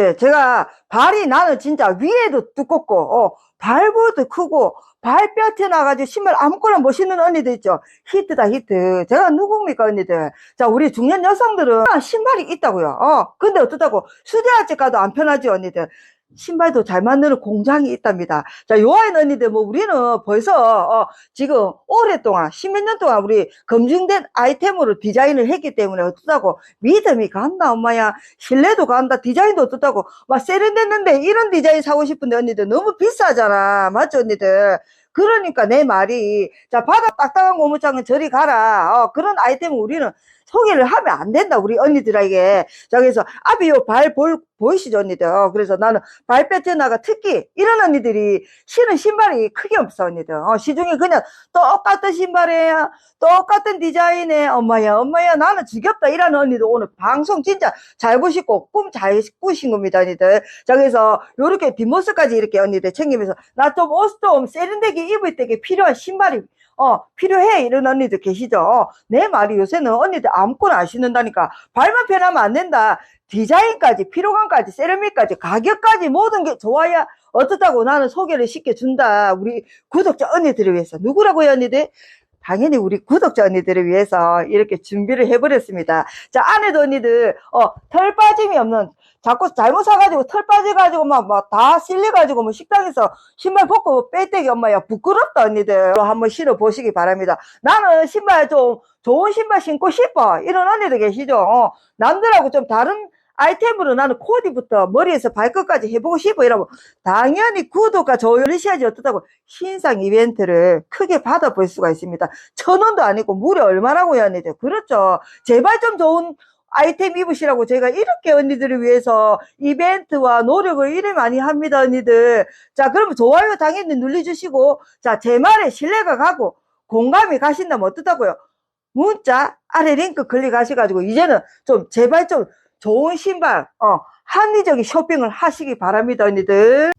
예, 제가 발이 나는 진짜 위에도 두껍고 어, 발부도 크고 발뼈 나가지고 신발 아무거나 못 신는 언니들 있죠. 히트다 히트. 제가 누굽니까 언니들? 자 우리 중년 여성들은 신발이 있다고요. 어 근데 어떻다고? 수제화집 가도 안 편하지 언니들 신발도 잘 만드는 공장이 있답니다. 자, 요아인 언니들, 뭐, 우리는 벌써, 어, 지금 오랫동안, 십몇 년 동안 우리 검증된 아이템으로 디자인을 했기 때문에 어떻다고 믿음이 간다, 엄마야. 신뢰도 간다, 디자인도 어떻다고. 막 세련됐는데 이런 디자인 사고 싶은데 언니들 너무 비싸잖아. 맞죠, 언니들? 그러니까 내 말이, 자, 바닥 딱딱한 고무장은 저리 가라. 어, 그런 아이템은 우리는 소개를 하면 안 된다, 우리 언니들에게. 자, 그래서 앞에 요발 볼, 보이시죠, 언니들? 어, 그래서 나는 발뼈 전화가 특히 이런 언니들이 신은 신발이 크게 없어, 언니들. 어, 시중에 그냥 똑같은 신발이에요. 똑같은 디자인에, 엄마야, 엄마야, 나는 지겹다. 이라는 언니들 오늘 방송 진짜 잘 보시고 꿈 잘 꾸신 겁니다, 언니들. 자, 그래서 요렇게 뒷모습까지 이렇게 언니들 챙기면서 나 좀 옷 좀 세련되게 입을 때게 필요한 신발이 어, 필요해. 이런 언니들 계시죠? 어, 내 말이 요새는 언니들 아무거나 안 신는다니까. 발만 편하면 안 된다. 디자인까지, 피로감까지, 세라믹까지, 가격까지 모든 게 좋아야 어떻다고 나는 소개를 시켜준다. 우리 구독자 언니들을 위해서. 누구라고요, 언니들? 당연히 우리 구독자 언니들을 위해서 이렇게 준비를 해버렸습니다. 자, 안에도 언니들, 어, 털 빠짐이 없는, 자꾸 잘못 사가지고 털 빠져가지고 막, 막 다 실려가지고 뭐 식당에서 신발 벗고 빼떼기 엄마야 부끄럽다 언니들. 한번 신어 보시기 바랍니다. 나는 신발 좀 좋은 신발 신고 싶어. 이런 언니들 계시죠? 어, 남들하고 좀 다른 아이템으로 나는 코디부터 머리에서 발끝까지 해보고 싶어 이러면 당연히 구독과 좋아요 누르셔야지 어떻다고 신상 이벤트를 크게 받아볼 수가 있습니다. 천 원도 아니고 무려 얼마라고요 언니들 그렇죠 제발 좀 좋은 아이템 입으시라고 제가 이렇게 언니들을 위해서 이벤트와 노력을 이래 많이 합니다 언니들 자 그러면 좋아요 당연히 눌러주시고 자 제 말에 신뢰가 가고 공감이 가신다면 어떻다고요 문자 아래 링크 클릭하셔가지고 이제는 좀 제발 좀 좋은 신발, 어, 합리적인 쇼핑을 하시기 바랍니다, 언니들.